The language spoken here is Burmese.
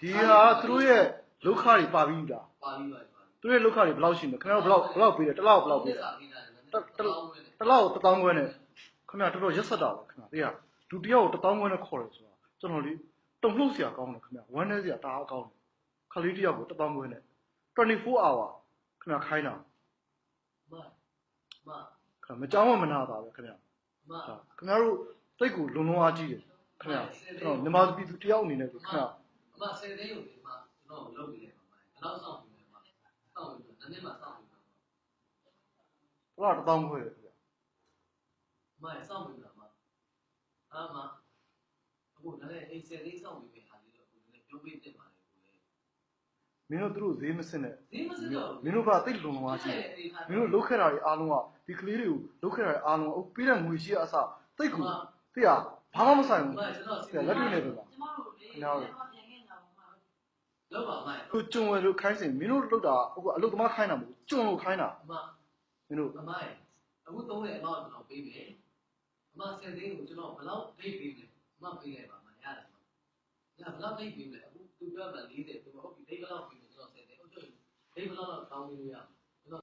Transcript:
ဒီဟာသူတို့ရဲ့ဒုက္ခတွေပါပြီးလားပါပြီးပါသူတို့ရဲ့ဒုက္ခတွေဘယ်လောက်ရှိမလဲခင်ဗျားတို့ဘယ်လောက်ဘယ်လောက်ပေးတယ်တစ်လောက်ဘယ်လောက်ပေးတယ်တစ်လောက်တစ်တောင်းခွဲနဲ့ခင်ဗျားတော်တော်ရက်ဆက်တာပါခင်ဗျားသိရဒုတိယကိုတစ်တောင်းခွဲနဲ့ခေါ်တယ်ဆိုတာကျွန်တော်လေးတုံ့နှုတ်စရာကောင်းတယ်ခင်ဗျာဝမ်းနည်းစရာတအားကောင်းတယ်ခလေးတယောက်ကိုတစ်တောင်းခွဲနဲ့24 hour ခင်ဗျားခိုင်းတာမမခင်ဗျားမကြောင်းမနာပါပဲခင်ဗျားခင်ဗျားတို့တိတ်ကိုလုံလုံအားကြီးတယ် ခင်ဗျာကျွန်တော်မြန်မာပြည်သူတယောက်အနေနဲ့ခင်ဗျာအမဆယ်သိန်းကိုဒီမှာကျွန်တော်လုပ်ပြီးတယ်ပါကျွန်တော်စောင့်ပြီးတယ်ပါစောင့်ပြီးတော့နည်းနည်းမှစောင့်ပြီးတော့ဘယ်တော့တစ်တောင်းခွဲတယ်ခင်ဗျာအမစောင့်ပြီးတော့မအာမအခုလည်းအိမ်ဆယ်သိန်းစောင့်ပြီးပဲဟာလေးတော့အခုလည်းပြောပေးတင်ပါတယ်ကိုလေမင်းတို့သူတို့ဈေးမစစ်နဲ့ဒီမစစ်တော့မင်းတို့ကတိတ်လုံလုံအားကြီးတယ်မင်းတို့လုတ်ခဲ့တာတွေအားလုံးကဒီကလေးတွေကိုလုတ်ခဲ့တာတွေအားလုံးအုပ်ပေးတဲ့ငွေရှိအစတိတ်ကို သိရဘာမှမဆိုင်အဘူးမကျွန်တော်စီလက်တွေ့နဲ့ပြပါကျမတို့လေကျွန်တော်ပြန်ခဲ့ကြပါဦးလောက်ပါမခုကျုံဝယ်လို့ခိုင်းစင်မင်းတို့လုတ်တာအခုအလုတ်သမားခိုင်းတာမဟုတ်ကျုံလို့ခိုင်းတာအမမင်းတို့အမရဲ့အခုသုံးတဲ့အမောက်ကျွန်တော်ပေးမယ်အမဆယ်သိန်းကိုကျွန်တော်ဘယ်လောက်ပေးပေးလဲအမပေးလိုက်ပါမရတယ်ညဘယ်လောက်ပေးပေးလဲအခုသူပြောတာ40သူဟုတ်ပြီဒိတ်ဘယ်လောက်ပေးလဲကျွန်တော်ဆယ်သိန်းဟုတ်တယ်ဒိတ်ဘယ်လောက်တော့တောင်းပေးလို့ရ